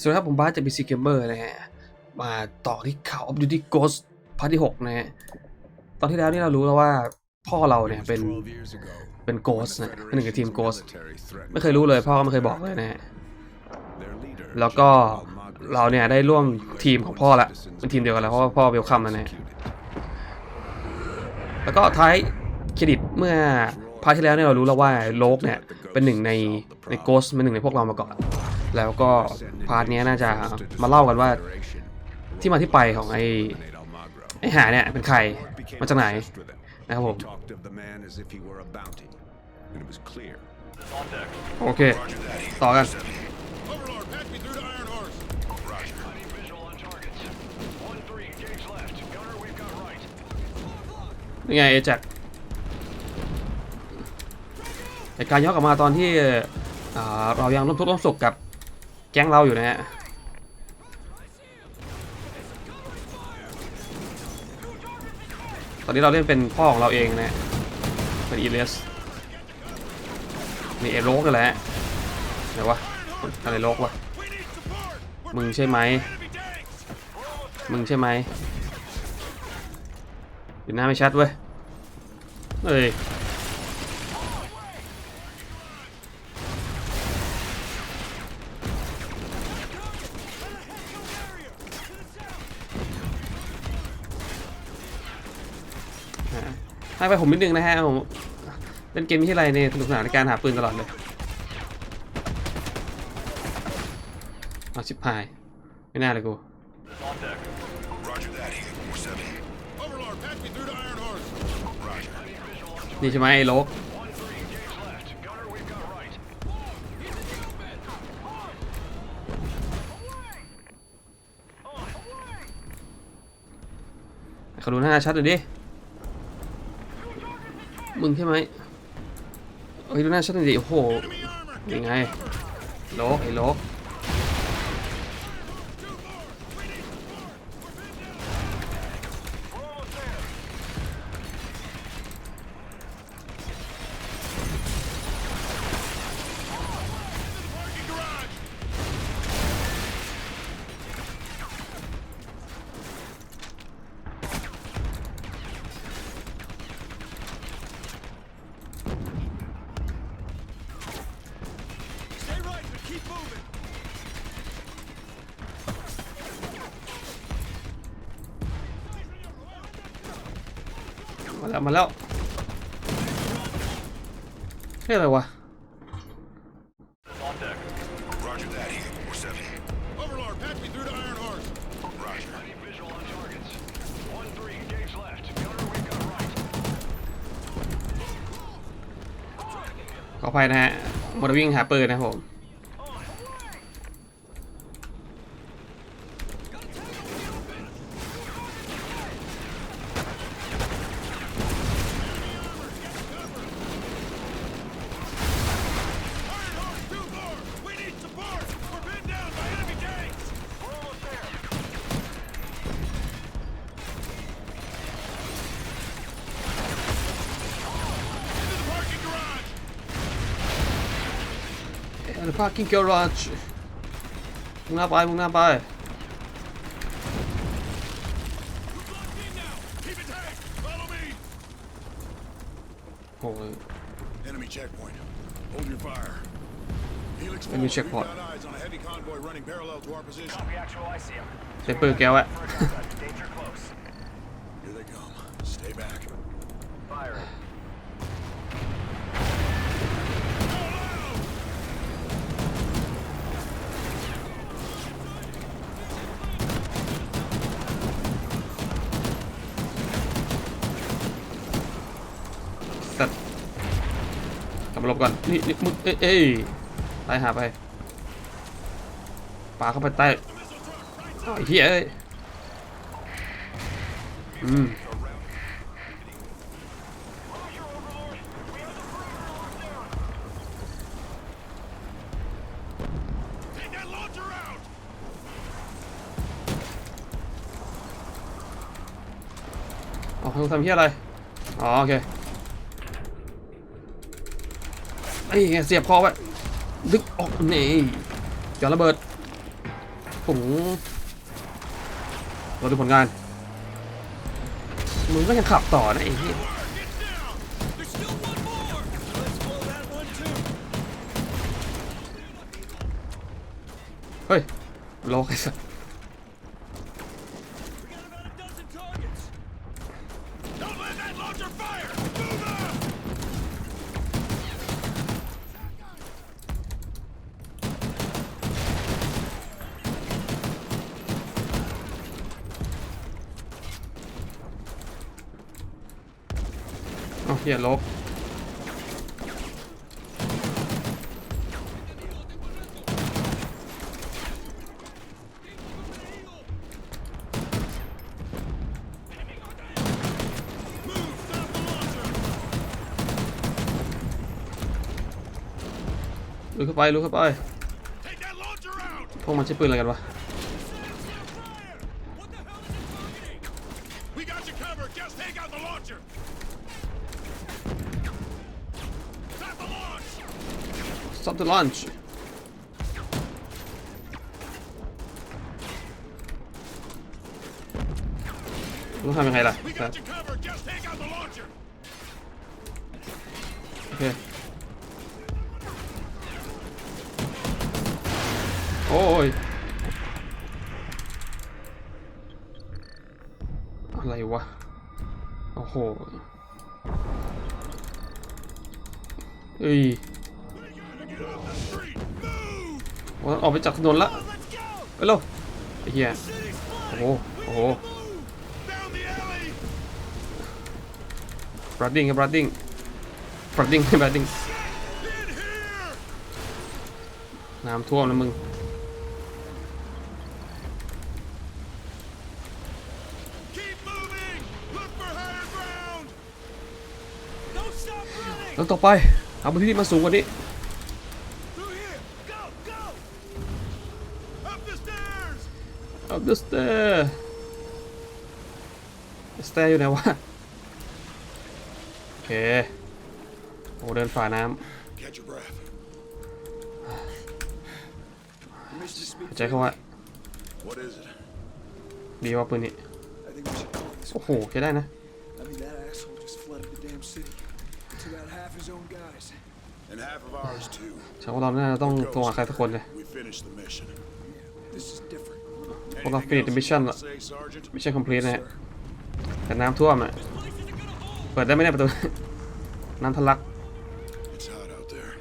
สวัสดีครับผมบ้าสจาก PC Gamer นะฮะ มาต่อที่ข่าว of Duty Ghost พาร์ทที่6นะฮะ ตอนที่แล้วนี่เรารู้แล้วว่าพ่อเราเนี่ยเป็นเป็น Ghost นะเป็นหนึ่งในทีม Ghost ไม่เคยรู้เลยพ่อก็ไม่เคยบอกเลยนะฮะ แล้วก็เราเนี่ยได้ร่วมทีมของพ่อละเป็นทีมเดียวกันแล้วเพราะว่าพ่อเวลคัมนะฮะแล้วก็ท้ายเครดิตเมื่อพาร์ทที่แล้วเนี่ยเรารู้แล้วว่าโลกเนี่ยเป็นหนึ่งในในโกสเป็นหนึ่งในพวกเรามาก่อน แล้วก็พาร์ทนี้น่าจะมาเล่ากันว่าที่มาที่ไปของไอ้ไอ้หาเนี่ยเป็นใครมาจากไหนนะครับผมโอเค ต่อกันนี่ไงเอจ็คเหตุการณ์ย้อนกลับมาตอนที่อ่าเรายังร่วมทุกข์ร่วมสุขกับ ก๊งเราอยู่นะฮะตอนนี้เราเล่นเป็นพ่อของเราเองนะฮะเป็นอีเลสมีเอโรกกันแหละไหนวะอะไรโรกวะมึงใช่ไหมมึงใช่ไหมอยู่หน้าไม่ชัดเว้ยเอ้ย ทักไปผมนิดนึงนะฮะผมเล่นเกมที่ไรเนี่ยสนุกสนานในการหาปืนตลอดเลยเอาชิบหาย ไม่น่าเลยกูนี่ใช่ไหมไอ้โลกขาดูหน้าชัดหน่อยดิ มึงใช่ไหมเฮ้ยดูหน้าชัดหน่อยดิโอ้โหยังไงโลกไอ้โล มาแล้วมาแล้วเรียกอะไรวะ On deck. Roger that. We're seven. Overlord, patch me through to Iron Horse. Roger. Visual on targets. One three, gauge left. Gunner, we've got right. ขออภัยนะฮะมดวิ่งหาปืนนะครับผม เออพาร์กิ้งเกอร์ราชมึงหน้าไป มึงหน้าไป Locked in now. Keep it tight. Follow me. โอ้ย Enemy checkpoint. Hold your fire. Helix Enemy forward. checkpoint. We've got eyes on a heavy convoy running parallel to our position. Copy actual, I see him. เซ็นปืนแกวะ Danger close. Here they come. Stay back. Firing. หลบก่อน นี่นี่มึงเอ้ยเอ้ยหาไปปาเข้าไปใต้ไอ้เหี้ยเอ้ยอืมอ๋อเขาทำเหี้ยอะไร อ๋อ โอเค ไอ้เสียบคอไว้ดึกออกนี่หย่อระเบิดผงเราดูผลงาน มึงก็ยังขับต่อนะไอ้เหี้ยเฮ้ยโลกไอ้สัส เอาเหี้ยลบ Move! Stop the launcher! ลุกเข้าไปลุกเข้าไป Take that launcher out! พวกมันใช้ปืนอะไรกันวะ you covered! Just take out the launcher! โอเคโอ้ยอะไรวะ โอ้โหเอ้ย ออกไปจากถนนละไปเร็วไอ้เหี้ยโอ้โหโอ้โห running ครับ running running ครับ running น้ำท่วมนะมึงแล้วต่อไปเอาพื้นที่มาสูงกว่านี้ up the stair stair อยู่ไหนวะ โอเค โอ้เดินฝ่าน้ Catch your breath. ำใจเขาว่า What is it? ดีว่าปืนนี้ I think we should call this โอ้โหใช้ได้นะ I mean, that asshole just flooded the damn city. Took out half his own guys. And half of ours too. ฉันว่าเราน่าจะต้องโทรหาใครสักคนเลย We finished the mission. This is different. พวกเรา finish the mission ละ Say, Sergeant? ไม่ใช่ complete นะฮะ Sir. แต่น้ำท่วมอะเปิดได้ไหมเนี่ยประตู น้ำทะลัก It's hot out there.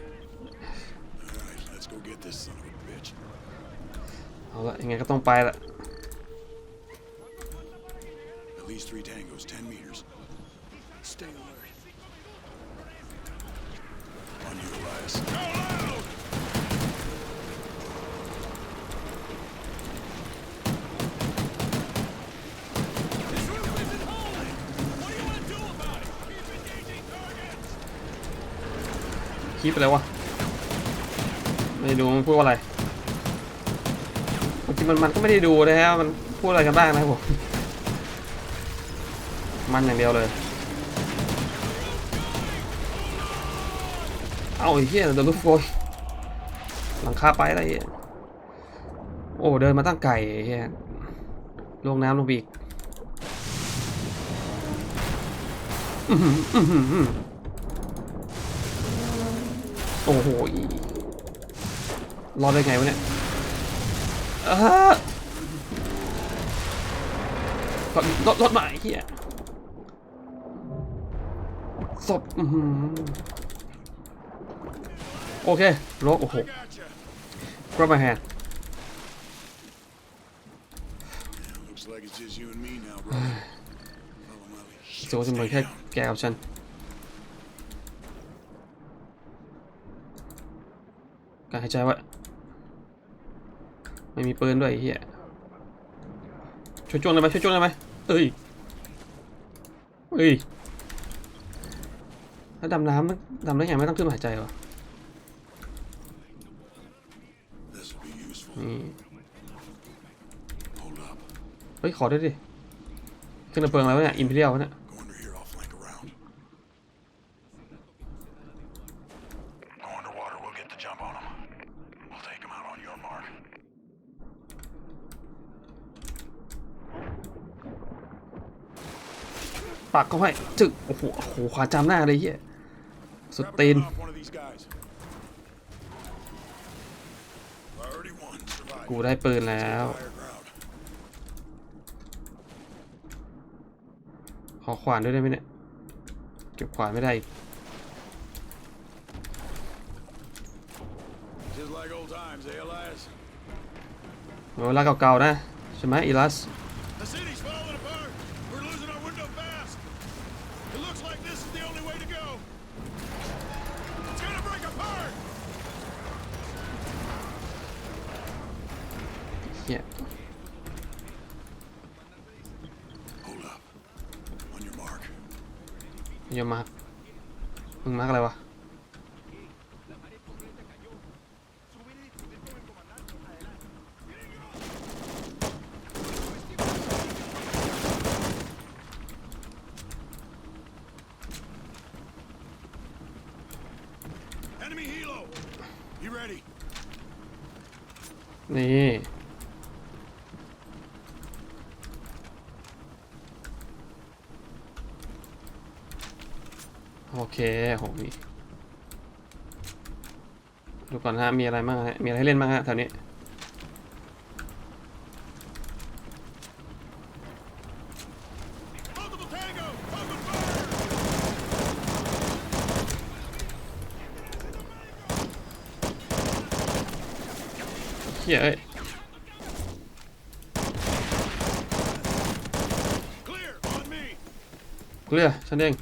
All right, let's go get this son of a bitch. เอาละยังไงก็ต้องไปละ At least three tangos, ten meters. Stay alert. On you, Elias. คลิปไปแล้ววะไม่ดูมันพูดอะไรบางทีมันมันก็ไม่ได้ดูนะฮะมันพูดอะไรกันบ้างนะครับผมมันอย่างเดียวเลย เอาไอ้เหี้ยเดยวลูกโฟยหลังคาไปอะไรโอ้เดินมาตั้งไก่ไอ้เหี้ยลงน้ำลงไปอีกอื้อหืออื้อหืออื้อหือ โอ้โหรอดได้ไงวะเนี่ยรถรถรถมาเฮียศพโอเครถโอ้โหกรับมาแฮนเสียวจะเหมือนแค่แกกับฉัน การ หายใจไว้ ไม่มีปืนด้วยเฮียช่วยจ้วงได้ไหมช่วยจ้วงได้ไหมเอ้ยเอ้ยถ้าดำน้ำดำได้ไงไม่ต้องขึ้นหายใจวะนี่เฮ้ย ขอด้วยดิ ขึ้นระเบิงอะไรวเนี่ย อิมพีเรียลเนี่ย ปักเข้าให้จึกโอ้โหโอ้โหขวาจำหน้าเลยเฮียสุดตีนกูได้ปืนแล้ว ขอขวานด้วยได้ไหมเนี่ย เก็บขวานไม่ได้เวลาเก่าๆนะ ใช่ไหมอีลัส เฮีย Hold up. On your mark. อย่ามาร์คมึงมาร์กอะไรวะ Enemy helo. You ready? นี่ โอเคโหมีดูก่อนนะฮะ มีอะไรบ้างฮะ มีอะไรให้เล่นบ้างฮะแถวนี้ Multiple tango. Open fire. เฮียเอ้ย Clear. On me. เกลือฉันเอง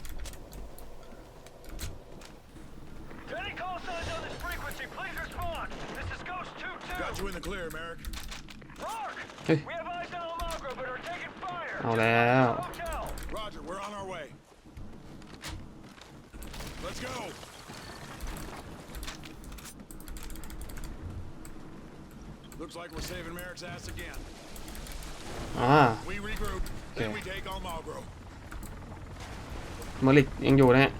clear, Merrick. Rourke! Hey. We have eyes on Almagro, but are taking fire. เอาแล้ว Hotel. Roger. We're on our way. Let's go. Looks like we're saving Merrick's ass again. อ่า We regroup, then Okay. we take Almagro. เมอริกยังอยู่นะฮะ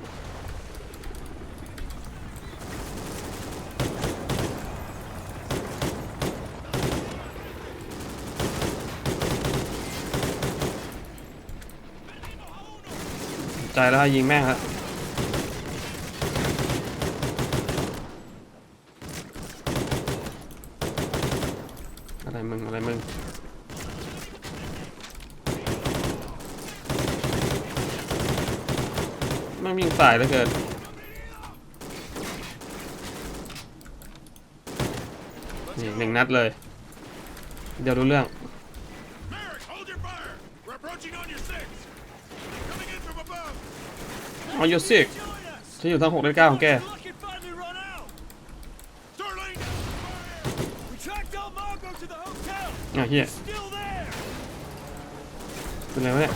ใจแล้วยิงแม่งแล้วอะไรมึง อะไรมึงมันยิงสายเหลือเกินนี่หนึ่งนัดเลย เดี๋ยวรู้เรื่อง on ยุสิ sick ฉันอยู่ทั้งหกในเก้าของแก อะเฮียเป็นไงวะเนี่ย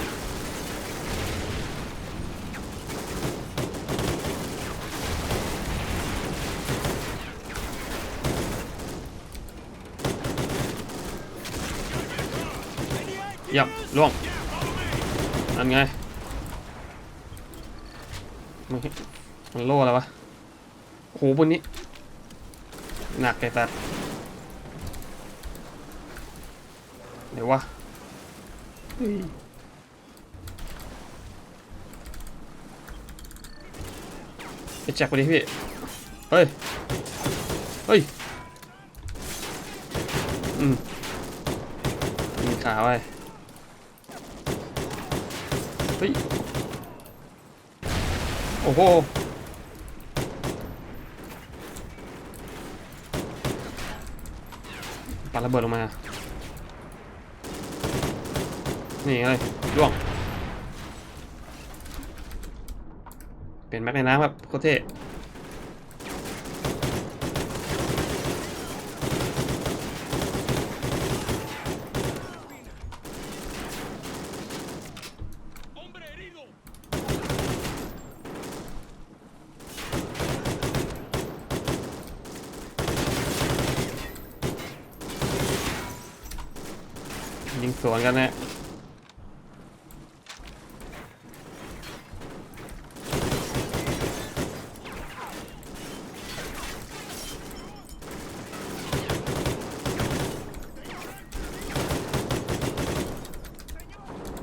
ยับล่วงนั่นไง มันมันโล่แล้ววะโอ้โหบนนี้ หนักไก่ตัดเดี๋ยววะเฮ้ยไปแจ็คไปดิพี่ เฮ้ย เฮ้ย อืม มีขาไว้เฮ้ย โอ้โหปาระเบิดลงมา นี่เลยร่วง เป็นแม็กในน้ำครับ โคตรเท่ ยิงสวนกันนะ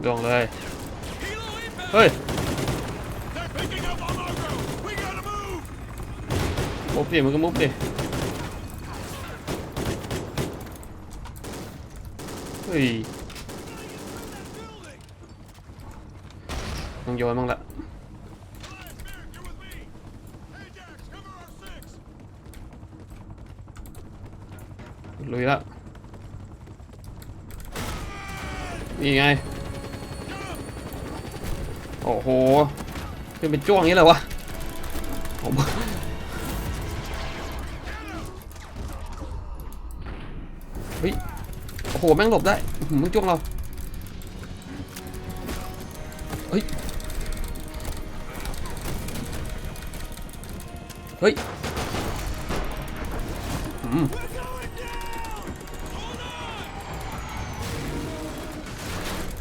ดวงเลย Helo inbound. เฮ้ย They're picking up on our road. We gotta move. มุบดิมึงก็มุบดิ เฮ้ยต้องโยนบ้างละลุยละนี่ไง โอ้โหขึ้นเป็นจ้วงนี้เลยวะผม อ้โห แม่งหลบได้อื้อหือมึงจ้วงเรา เฮ้ย เฮ้ยอืม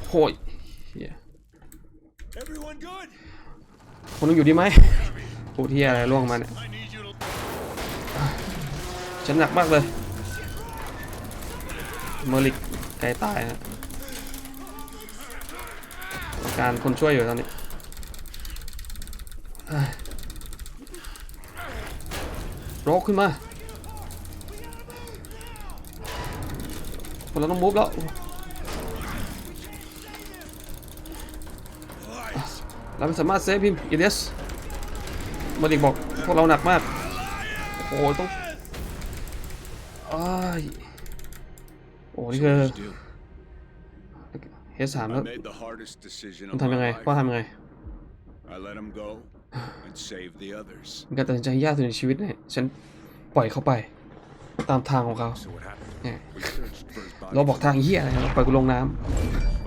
โหยเหี้ย Everyone good? คนต้องอยู่ดีไหมพูดที่อะไรล่วงมาเนี่ย I need you to. ฉันหนักมากเลย เมอริกใกล้ตายฮะการคนช่วยอยู่ตอนนี้โรคขึ้นมาเราต้องมูฟแล้วเราไม่สามารถเซฟพิมอีเดสเมอริกบอกพวกเราหนักมาก โอ้โหต้องอ้าย นี่คือเฮสามแล้ว I made the hardest decision มัน of ทำยังไง my ว่า life. ทำยังไง I let him go and save the others. มันการตัดสินใจยากสุดในชีวิตเนี่ยฉันปล่อยเขาไป ตามทางของเขา So what happened? เนี่ย We searched for his body. เราบอกทางเฮียอะไรนะปล่อยกูลงน้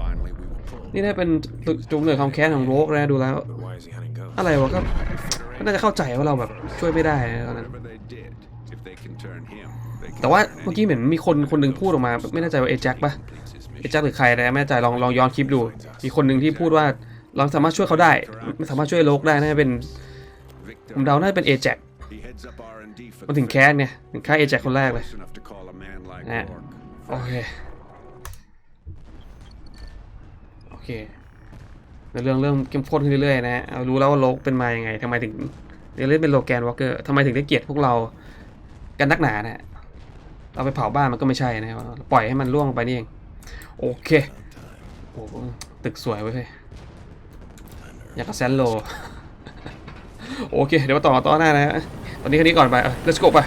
Finally, we were pulled. ำนี่ได้เป็นจุดกำเนิดความแค้นของโรกนะดูแล้ว Why is he hunting ghosts? อะไรวะก็ก็น่าจะเข้าใจว่าเราแบบช่วยไม่ได้นะตอนนั้น แต่ว่าเมื่อกี้เหมือนมีคนคนหนึ่งพูดออกมา ไม่แน่ใจว่าเอแจ็คปะเอแจ็คหรือใครนะไม่แน่ใจลองลองย้อนคลิปดู มีคนหนึ่งที่พูดว่าเราสามารถช่วยเขาได้ไม่สามารถช่วยโลกได้น่าจะเป็นผมเดาน่าจะเป็นเอแจ็คมันถึงแค้นไงถึงฆ่าเอแจ็คคนแรกเลย Close enough to call a man like Nah. Rourke. โอเคโอเคในเรื่องเริ่มเข้มข้นขึ้นเรื่อยๆนะฮะรู้แล้วว่าโลกเป็นมายังไงทำไมถึงเรียกเล่นเป็นโลแกนวอลเกอร์ทำไมถึงได้เกลียดพวกเรากันนักหนานะฮะ เราไปเผาบ้านมันก็ไม่ใช่นะปล่อยให้มันล่วงไปนี่เอง โอเคโอ้ตึกสวยเว้ยอยากกับแซนโล โอเค เดี๋ยวมาต่อต่อหน้านะฮะตอนนี้แค่นี้ก่อนไปเออ let's go ไป